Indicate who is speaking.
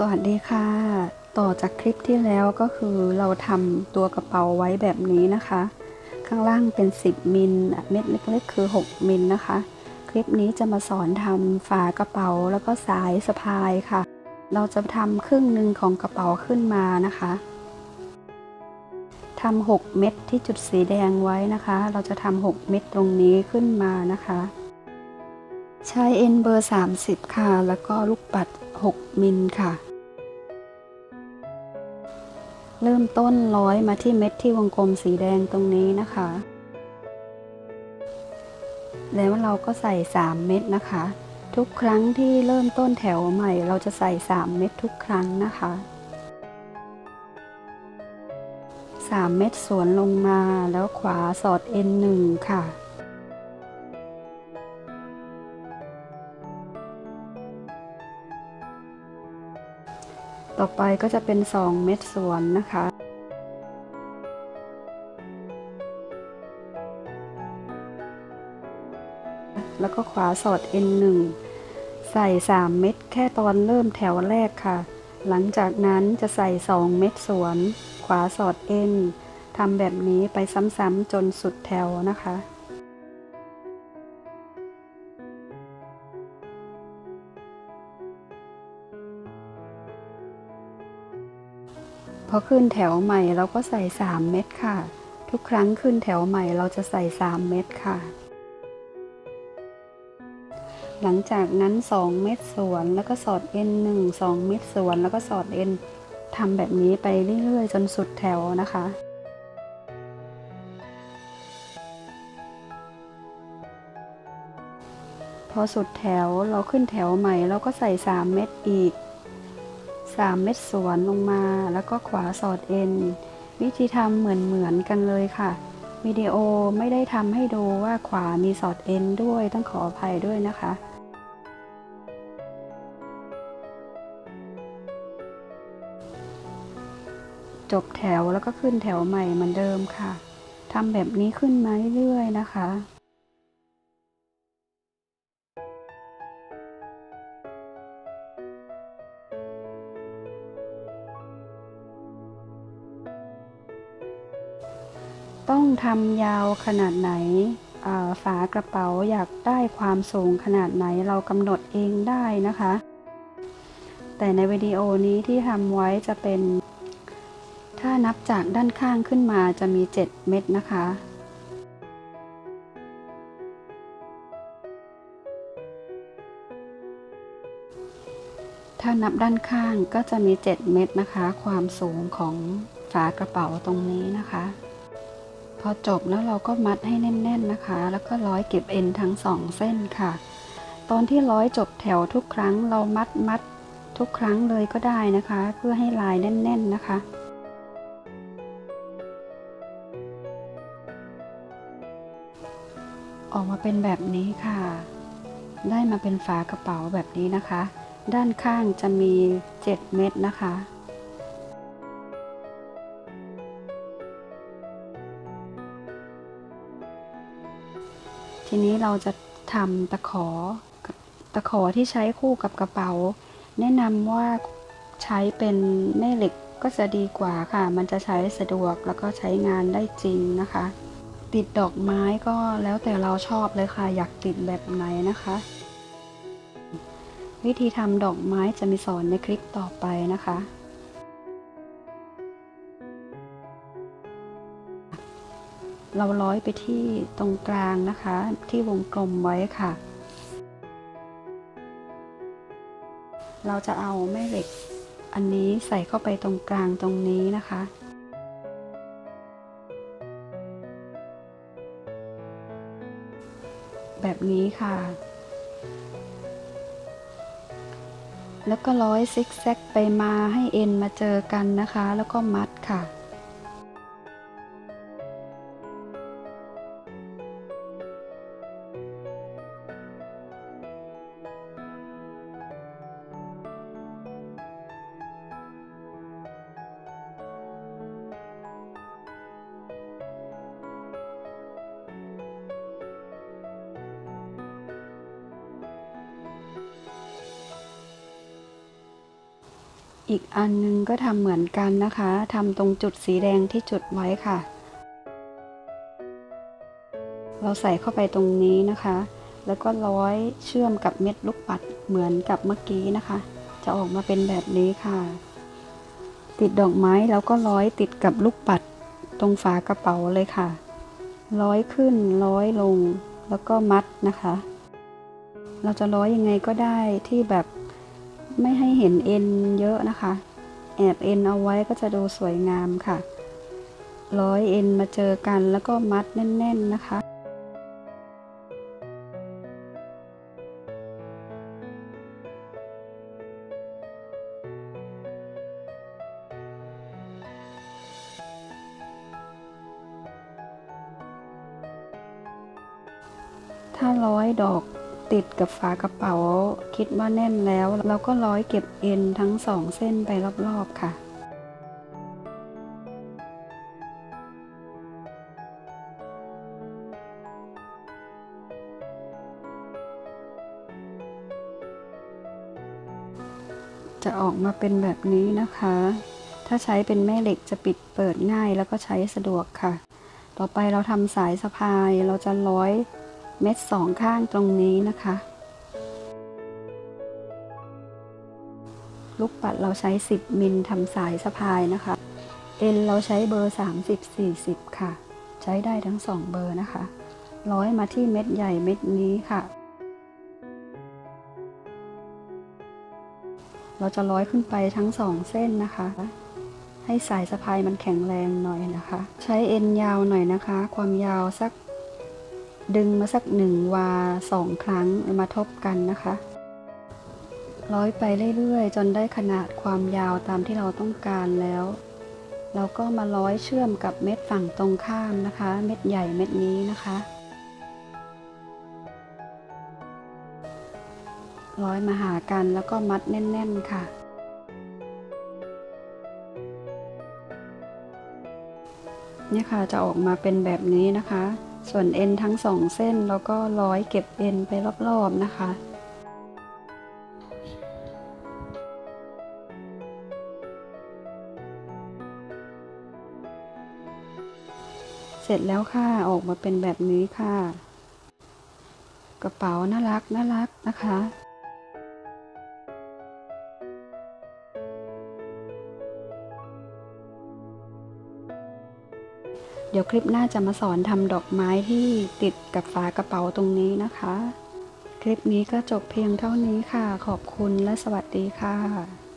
Speaker 1: สวัสดีค่ะ ต่อจากคลิปที่แล้วก็คือเราทำตัวกระเป๋าไว้แบบนี้นะคะ ข้างล่างเป็น 10 มิลเม็ดเล็กๆ คือ 6 มิลนะคะ คลิปนี้จะมาสอนทำฝากระเป๋าแล้วก็สายสะพายค่ะ เราจะทำครึ่งหนึ่งของกระเป๋าขึ้นมานะคะทำ6เม็ดที่จุดสีแดงไว้นะคะ เราจะทำ6เม็ดตรงนี้ขึ้นมานะคะ ใช้เอ็นเบอร์ 30 ค่ะ แล้วก็ลูกปัด 6 มิลค่ะ เริ่มต้นร้อยมาที่เม็ดที่วงกลมสีแดงตรงนี้นะคะ แล้วเราก็ใส่ 3 เม็ดนะคะ ทุกครั้งที่เริ่มต้นแถวใหม่ เราจะใส่ 3 เม็ดทุกครั้งนะคะ 3 เม็ดสวนลงมาแล้วขวาสอดเอ็นหนึ่งค่ะ ต่อไปก็จะเป็น 2 เม็ดสวนนะคะแล้วก็ขวาสอด N1 ใส่ 3 เม็ดแค่ตอนเริ่มแถวแรกค่ะ หลังจากนั้นจะใส่ 2 เม็ดสวน ขวาสอด N ทำแบบนี้ไปซ้ำๆจนสุดแถวนะคะ พอขึ้นแถวใหม่เราก็ใส่ 3 เม็ดค่ะ ทุกครั้งขึ้นแถวใหม่เราจะใส่ 3 เม็ดค่ะ หลังจากนั้น 2 เม็ดสวนแล้วก็สอดเอ็น1 2 เม็ดสวนแล้วก็สอดเอ็นทำแบบนี้ไปเรื่อยๆ จนสุดแถวนะคะพอสุดแถวเราขึ้นแถวใหม่เราก็ใส่ 3 เม็ดอีก 3 เม็ดสวนลงมา แล้วก็ขวาสอดเอ็น วิธีทำเหมือนเหมือนกันเลยค่ะ วิดีโอไม่ได้ทำให้ดูว่าขวามีสอดเอ็นด้วยต้องขออภัยด้วยนะคะจบแถวแล้วก็ขึ้นแถวใหม่เหมือนเดิมค่ะ ทำแบบนี้ขึ้นมาเรื่อยๆนะคะ ต้องทำยาวขนาดไหนฝากระเป๋าอยากได้ความสูงขนาดไหนเรากำหนดเองได้นะคะ แต่ในวิดีโอนี้ที่ทำไว้จะเป็น ถ้านับจากด้านข้างขึ้นมาจะมี 7 เม็ดนะคะถ้านับด้านข้างก็จะมี 7 เม็ดนะคะ ความสูงของฝากระเป๋าตรงนี้นะคะ พอจบแล้วเราก็มัดให้แน่นๆนะคะ แล้วก็ร้อยเก็บเอ็นทั้งสองเส้นค่ะ ตอนที่ร้อยจบแถวทุกครั้งเรามัดมัดทุกครั้งเลยก็ได้นะคะ เพื่อให้ลายแน่น ๆนะคะออกมาเป็นแบบนี้ค่ะ ได้มาเป็นฝากระเป๋าแบบนี้นะคะ ด้านข้างจะมี 7 เม็ดนะคะ ทีนี้เราจะทำตะขอ ตะขอที่ใช้คู่กับกระเป๋า แนะนำว่าใช้เป็นแม่เหล็กก็จะดีกว่าค่ะ มันจะใช้สะดวกแล้วก็ใช้งานได้จริงนะคะ ติดดอกไม้ก็แล้วแต่เราชอบเลยค่ะ อยากติดแบบไหนนะคะ วิธีทำดอกไม้จะมีสอนในคลิปต่อไปนะคะ เราร้อยไปที่ตรงกลางนะคะ ที่วงกลมไว้ค่ะ เราจะเอาแม่เหล็กอันนี้ใส่เข้าไปตรงกลางตรงนี้นะคะแบบนี้ค่ะ แล้วก็ร้อยซิกแซกไปมาให้เอ็นมาเจอกันนะคะ แล้วก็มัดค่ะ อีกอันนึงก็ทำเหมือนกันนะคะทำตรงจุดสีแดงที่จุดไว้ค่ะ เราใส่เข้าไปตรงนี้นะคะ แล้วก็ร้อยเชื่อมกับเม็ดลูกปัดเหมือนกับเมื่อกี้นะคะ จะออกมาเป็นแบบนี้ค่ะ ติดดอกไม้แล้วก็ร้อยติดกับลูกปัดตรงฝากระเป๋าเลยค่ะ ร้อยขึ้นร้อยลงแล้วก็มัดนะคะ เราจะร้อยยังไงก็ได้ที่แบบ ไม่ให้เห็นเอ็นเยอะนะคะ แอบเอ็นเอาไว้ก็จะดูสวยงามค่ะ ร้อยเอ็นมาเจอกันแล้วก็มัดแน่น ๆนะคะถ้าร้อยดอก ติดกับฝากระเป๋า คิดว่าแน่นแล้ว เราก็ร้อยเก็บเอ็นทั้งสองเส้นไปรอบๆค่ะจะออกมาเป็นแบบนี้นะคะ ถ้าใช้เป็นแม่เหล็กจะปิดเปิดง่ายแล้วก็ใช้สะดวกค่ะ ต่อไปเราทำสายสะพาย เราจะร้อย เม็ดสองข้างตรงนี้นะคะ ลูกปัดเราใช้ 10 มิลทำสายสะพายนะคะ เอ็นเราใช้เบอร์ 30-40 ค่ะ ใช้ได้ทั้ง2เบอร์นะคะ ร้อยมาที่เม็ดใหญ่เม็ดนี้ค่ะ เราจะร้อยขึ้นไปทั้งสองเส้นนะคะให้สายสะพายมันแข็งแรงหน่อยนะคะ ใช้เอ็นยาวหน่อยนะคะ ความยาวสัก ดึงมาสักหนึ่งวาสองครั้งมาทบกันนะคะ ร้อยไปเรื่อยๆ จนได้ขนาดความยาวตามที่เราต้องการแล้ว เราก็มาร้อยเชื่อมกับเม็ดฝั่งตรงข้ามนะคะ เม็ดใหญ่เม็ดนี้นะคะ ร้อยมาหากันแล้วก็มัดแน่น ๆ ค่ะเนี่ยค่ะจะออกมาเป็นแบบนี้นะคะ ส่วนเอ็นทั้งสองเส้นแล้วก็ร้อยเก็บเอ็นไปรอบๆนะคะ เสร็จแล้วค่ะออกมาเป็นแบบนี้ค่ะ กระเป๋าน่ารักน่ารักนะคะ ดี๋ยวคลิปหน้าจะมาสอนทำดอกไม้ที่ติดกับฝากระเป๋าตรงนี้นะคะ คลิปนี้ก็จบเพียงเท่านี้ค่ะ ขอบคุณและสวัสดีค่ะ